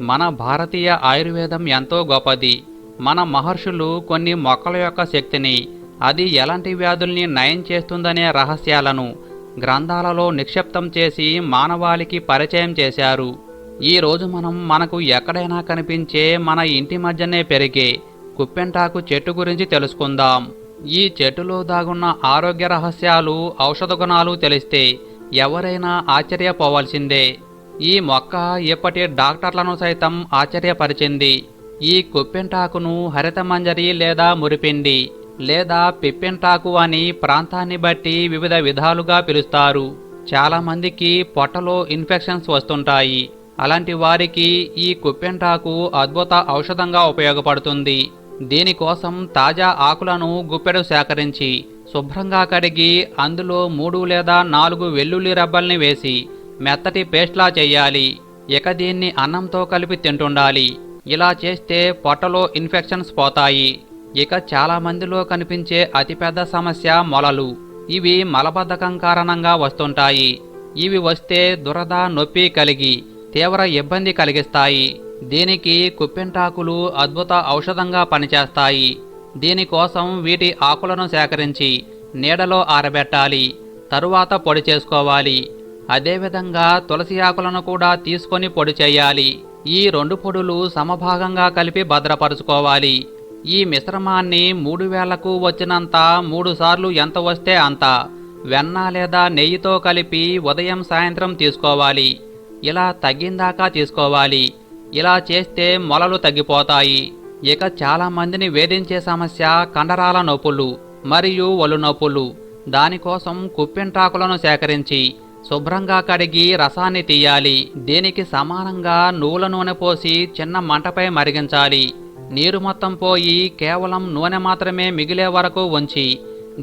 మన భారతీయ ఆయుర్వేదం ఎంతో గొప్పది. మన మహర్షులు కొన్ని మొక్కల యొక్క శక్తిని అది ఎలాంటి వ్యాధుల్ని నయం చేస్తుందనే రహస్యాలను గ్రంథాలలో నిక్షిప్తం చేసి మానవాళికి పరిచయం చేశారు. ఈ రోజు మనం మనకు ఎక్కడైనా కనిపించే మన ఇంటి మధ్యనే పెరిగే కుప్పెంటాకు చెట్టు గురించి తెలుసుకుందాం. ఈ చెట్టులో దాగున్న ఆరోగ్య రహస్యాలు ఔషధ గుణాలు తెలిస్తే ఎవరైనా ఆశ్చర్యపోవాల్సిందే. ఈ మొక్క ఇప్పటి డాక్టర్లను సైతం ఆశ్చర్యపరిచింది. ఈ కుప్పెంటాకును హరితమంజరి లేదా మురిపిండి లేదా పిప్పెంటాకు అని ప్రాంతాన్ని బట్టి వివిధ విధాలుగా పిలుస్తారు. చాలామందికి పొట్టలో ఇన్ఫెక్షన్స్ వస్తుంటాయి. అలాంటి వారికి ఈ కుప్పెంటాకు అద్భుత ఔషధంగా ఉపయోగపడుతుంది. దీనికోసం తాజా ఆకులను గుప్పెడు సేకరించి శుభ్రంగా కడిగి అందులో మూడు లేదా నాలుగు వెల్లుల్లి రబ్బల్ని వేసి మెత్తటి పేస్ట్లా చేయాలి ఇక దీన్ని అన్నంతో కలిపి తింటుండాలి. ఇలా చేస్తే పొట్టలో ఇన్ఫెక్షన్స్ పోతాయి. ఇక చాలా మందిలో కనిపించే అతిపెద్ద సమస్య మొలలు. ఇవి మలబద్ధకం కారణంగా వస్తుంటాయి. ఇవి వస్తే దురద నొప్పి కలిగి తీవ్ర ఇబ్బంది కలిగిస్తాయి. దీనికి కుప్పెంటాకులు అద్భుత ఔషధంగా పనిచేస్తాయి. దీనికోసం వీటి ఆకులను సేకరించి నీడలో ఆరబెట్టాలి. తరువాత పొడి చేసుకోవాలి. అదేవిధంగా తులసి ఆకులను కూడా తీసుకొని పొడి చేయాలి. ఈ రెండు పొడులు సమభాగంగా కలిపి భద్రపరుచుకోవాలి. ఈ మిశ్రమాన్ని మూడు వేలకు వచ్చినంత మూడు సార్లు ఎంత వస్తే అంత. వెన్న లేదా నెయ్యితో కలిపి ఉదయం సాయంత్రం తీసుకోవాలి. ఇలా తగ్గిందాకా తీసుకోవాలి. ఇలా చేస్తే మొలలు తగ్గిపోతాయి. ఇక చాలామందిని వేధించే సమస్య కండరాల నొప్పులు మరియు ఒళ్ళు నొప్పులు. దానికోసం కుప్పెంటాకులను సేకరించి శుభ్రంగా కడిగి రసాన్ని తీయాలి. దీనికి సమానంగా నువ్వుల నూనె పోసి చిన్న మంటపై మరిగించాలి. నీరు మొత్తం పోయి కేవలం నూనె మాత్రమే మిగిలే వరకు ఉంచి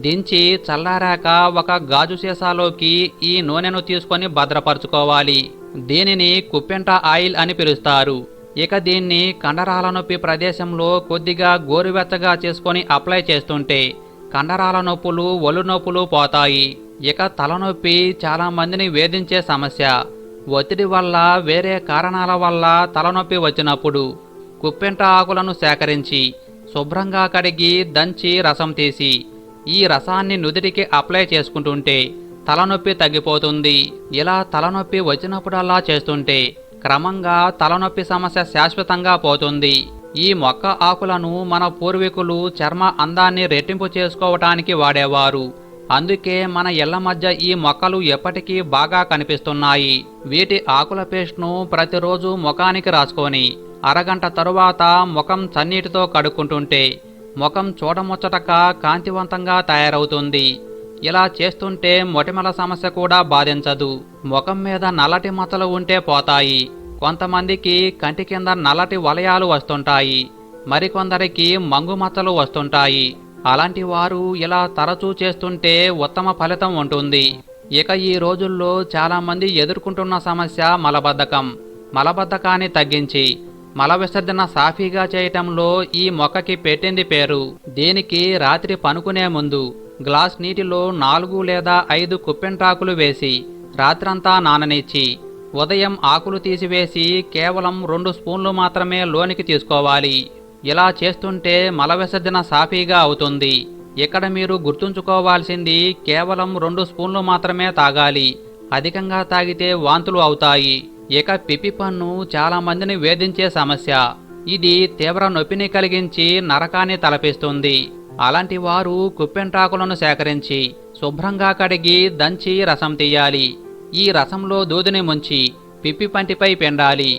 దించి చల్లారాక ఒక గాజు సీసాలోకి ఈ నూనెను తీసుకొని భద్రపరచుకోవాలి. దీనిని కుప్పెంట ఆయిల్ అని పిలుస్తారు. ఇక దీన్ని కండరాల నొప్పి ప్రదేశంలో కొద్దిగా గోరువెచ్చగా చేసుకొని అప్లై చేస్తుంటే కండరాల నొప్పులు ఒళ్ళు నొప్పులు పోతాయి. ఇక తలనొప్పి చాలా మందిని వేధించే సమస్య. ఒత్తిడి వల్ల వేరే కారణాల వల్ల తలనొప్పి వచ్చినప్పుడు కుప్పెంట ఆకులను సేకరించి శుభ్రంగా కడిగి దంచి రసం తీసి ఈ రసాన్ని నుదిటికి అప్లై చేసుకుంటుంటే తలనొప్పి తగ్గిపోతుంది. ఇలా తలనొప్పి వచ్చినప్పుడల్లా చేస్తుంటే క్రమంగా తలనొప్పి సమస్య శాశ్వతంగా పోతుంది. ఈ మొక్క ఆకులను మన పూర్వీకులు చర్మ అందాన్ని రెట్టింపు చేసుకోవటానికి వాడేవారు. అందుకే మన ఇళ్ళ మధ్య ఈ మొక్కలు ఎప్పటికీ బాగా కనిపిస్తున్నాయి. వీటి ఆకుల పేస్ట్ను ప్రతిరోజు ముఖానికి రాసుకొని అరగంట తరువాత ముఖం చన్నీటితో కడుక్కుంటుంటే ముఖం చూడముచ్చటక కాంతివంతంగా తయారవుతుంది. ఇలా చేస్తుంటే మొటిమల సమస్య కూడా బాధించదు. ముఖం మీద నల్లటి మచ్చలు ఉంటే పోతాయి. కొంతమందికి కంటి కింద నల్లటి వలయాలు వస్తుంటాయి. మరికొందరికి మంగు మచ్చలు వస్తుంటాయి. అలాంటి వారు ఇలా తరచూ చేస్తుంటే ఉత్తమ ఫలితం ఉంటుంది. ఇక ఈ రోజుల్లో చాలామంది ఎదుర్కొంటున్న సమస్య మలబద్ధకం. మలబద్ధకాన్ని తగ్గించి మల విసర్జన సాఫీగా చేయటంలో ఈ మొక్కకి పెట్టింది పేరు. దీనికి రాత్రి పనుకునే ముందు గ్లాస్ నీటిలో నాలుగు లేదా ఐదు కుప్పెంటాకులు వేసి రాత్రంతా నాననిచ్చి ఉదయం ఆకులు తీసివేసి కేవలం రెండు స్పూన్లు మాత్రమే లోనికి తీసుకోవాలి. ఇలా చేస్తుంటే మల విసర్జన సాఫీగా అవుతుంది. ఇక్కడ మీరు గుర్తుంచుకోవాల్సింది కేవలం రెండు స్పూన్లు మాత్రమే తాగాలి. అధికంగా తాగితే వాంతులు అవుతాయి. ఇక పిపి పన్ను చాలా మందిని వేధించే సమస్య. ఇది తీవ్ర నొప్పిని కలిగించి నరకాన్ని తలపిస్తుంది. అలాంటి వారు కుప్పెంటాకులను సేకరించి శుభ్రంగా కడిగి దంచి రసం తీయాలి. ఈ రసంలో దూదిని ముంచి పిప్పి పంటిపై పిండాలి.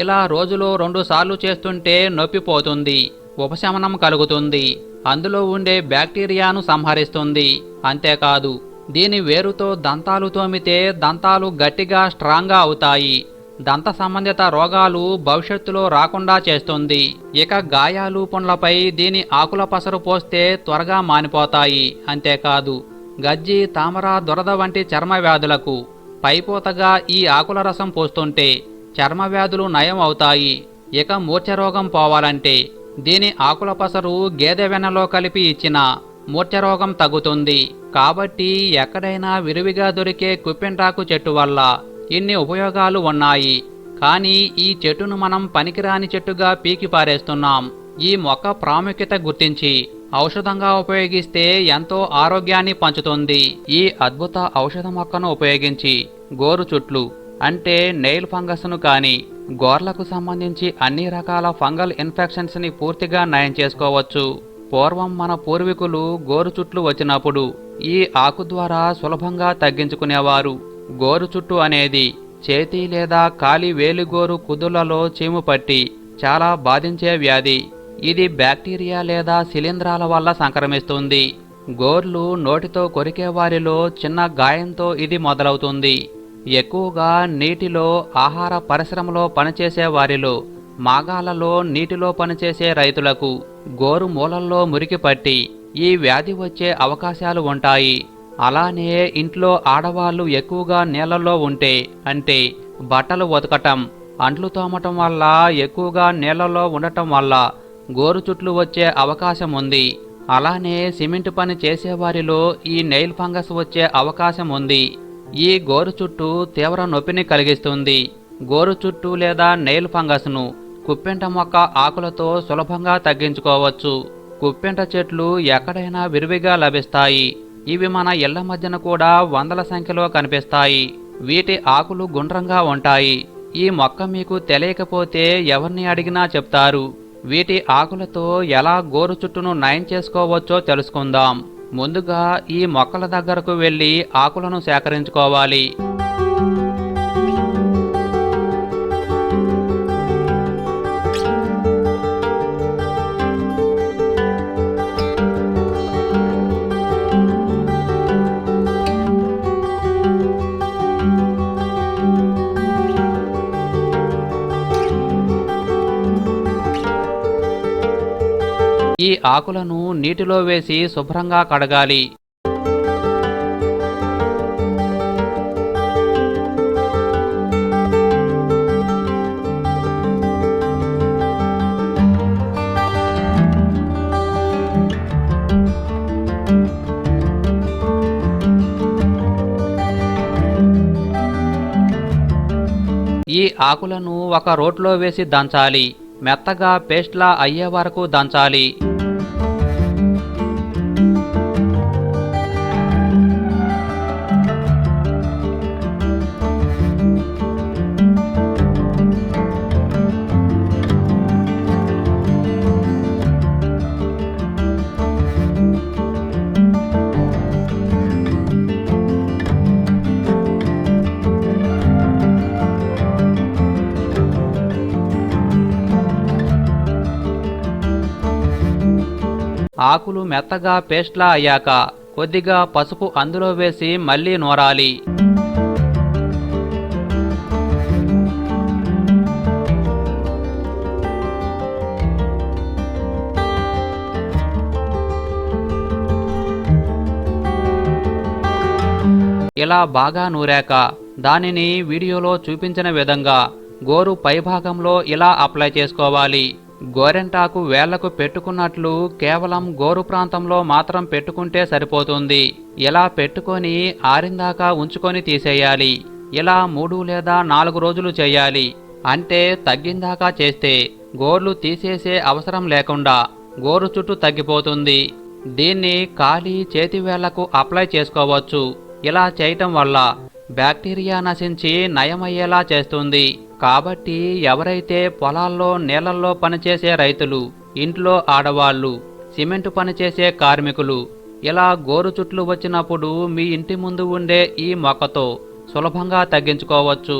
ఇలా రోజులో రెండుసార్లు చేస్తుంటే నొప్పిపోతుంది ఉపశమనం కలుగుతుంది అందులో ఉండే బ్యాక్టీరియాను సంహరిస్తుంది. అంతేకాదు దీని వేరుతో దంతాలు తోమితే దంతాలు గట్టిగా స్ట్రాంగ్గా అవుతాయి. దంత సంబంధిత రోగాలు భవిష్యత్తులో రాకుండా చేస్తుంది. ఇక గాయాలు పుండ్లపై దీని ఆకుల పసరు పోస్తే త్వరగా మానిపోతాయి. అంతేకాదు గజ్జి తామర దురద వంటి చర్మ వ్యాధులకు పైపోతగా ఈ ఆకుల రసం పోస్తుంటే చర్మ వ్యాధులు నయం అవుతాయి ఇక మూర్ఛ రోగం పోవాలంటే దీని ఆకుల పసరు గేదె వెన్నలో కలిపి ఇచ్చిన మూర్ఛ రోగం తగ్గుతుంది. కాబట్టి ఎక్కడైనా విరివిగా దొరికే కుప్పెంటాకు చెట్టు వల్ల ఇన్ని ఉపయోగాలు ఉన్నాయి. కానీ ఈ చెట్టును మనం పనికిరాని చెట్టుగా పీకి పారేస్తున్నాం. ఈ మొక్క ప్రాముఖ్యత గుర్తించి ఔషధంగా ఉపయోగిస్తే ఎంతో ఆరోగ్యాన్ని పంచుతుంది. ఈ అద్భుత ఔషధ మొక్కను ఉపయోగించి గోరు చుట్లు అంటే నెయిల్ ఫంగస్ను కానీ గోర్లకు సంబంధించి అన్ని రకాల ఫంగల్ ఇన్ఫెక్షన్స్ని పూర్తిగా నయం చేసుకోవచ్చు. పూర్వం మన పూర్వీకులు గోరు చుట్లు వచ్చినప్పుడు ఈ ఆకు ద్వారా సులభంగా తగ్గించుకునేవారు. గోరు చుట్టు అనేది చేతి లేదా కాలి వేలిగోరు కుదులలో చీము పట్టి చాలా బాధించే వ్యాధి. ఇది బ్యాక్టీరియా లేదా శిలీంధ్రాల వల్ల సంక్రమిస్తుంది. గోర్లు నోటితో కొరికే వారిలో చిన్న గాయంతో ఇది మొదలవుతుంది. ఎక్కువగా నీటిలో ఆహార పరిశ్రమలో పనిచేసే వారిలో మాగాలలో నీటిలో పనిచేసే రైతులకు గోరు మూలల్లో మురికి పట్టి ఈ వ్యాధి వచ్చే అవకాశాలు ఉంటాయి. అలానే ఇంట్లో ఆడవాళ్ళు ఎక్కువగా నీళ్ళలో ఉంటే అంటే బట్టలు ఉతకటం అంట్లు తోమటం వల్ల ఎక్కువగా నీళ్ళలో ఉండటం వల్ల గోరు చుట్లు వచ్చే అవకాశం ఉంది. అలానే సిమెంట్ పని చేసేవారిలో ఈ నెయిల్ ఫంగస్ వచ్చే అవకాశం ఉంది. ఈ గోరు చుట్టు తీవ్ర నొప్పిని కలిగిస్తుంది. గోరు చుట్టు లేదా నెయిల్ ఫంగస్ను కుప్పెంట మొక్క ఆకులతో సులభంగా తగ్గించుకోవచ్చు. కుప్పెంట చెట్లు ఎక్కడైనా విరివిగా లభిస్తాయి. ఇవి మన ఇళ్ళ మధ్యన కూడా వందల సంఖ్యలో కనిపిస్తాయి. వీటి ఆకులు గుండ్రంగా ఉంటాయి. ఈ మొక్క మీకు తెలియకపోతే ఎవరిని అడిగినా చెప్తారు. వీటి ఆకులతో ఎలా గోరు చుట్టును నయం చేసుకోవచ్చో తెలుసుకుందాం. ముందుగా ఈ మొక్కల దగ్గరకు వెళ్ళి ఆకులను సేకరించుకోవాలి. ఈ ఆకులను నీటిలో వేసి శుభ్రంగా కడగాలి. ఈ ఆకులను ఒక రోట్లో వేసి దంచాలి. మెత్తగా పేస్ట్లా అయ్యే వరకు దంచాలి. ఆకులు మెత్తగా పేస్ట్లా అయ్యాక కొద్దిగా పసుపు అందులో వేసి మళ్ళీ నూరాలి. ఇలా బాగా నూరాక దానిని వీడియోలో చూపించిన విధంగా గోరు పైభాగంలో ఇలా అప్లై చేసుకోవాలి. గోరెంటాకు వేళ్ళకు పెట్టుకున్నట్లు కేవలం గోరు ప్రాంతంలో మాత్రం పెట్టుకుంటే సరిపోతుంది. ఇలా పెట్టుకొని ఆరిందాకా ఉంచుకొని తీసేయాలి. ఇలా మూడు లేదా నాలుగు రోజులు చేయాలి. అంటే తగ్గిందాకా చేస్తే గోర్లు తీసేసే అవసరం లేకుండా గోరు చుట్టూ తగ్గిపోతుంది. దీన్ని ఖాళీ చేతివేళ్ళకు అప్లై చేసుకోవచ్చు. ఇలా చేయటం వల్ల బ్యాక్టీరియా నశించి నయమయ్యేలా చేస్తుంది. కాబట్టి ఎవరైతే పొలాల్లో నీళ్ళలో పనిచేసే రైతులు ఇంట్లో ఆడవాళ్ళు సిమెంట్ పనిచేసే కార్మికులు ఇలా గోరు చుట్లు వచ్చినప్పుడు మీ ఇంటి ముందు ఉండే ఈ మొక్కతో సులభంగా తగ్గించుకోవచ్చు.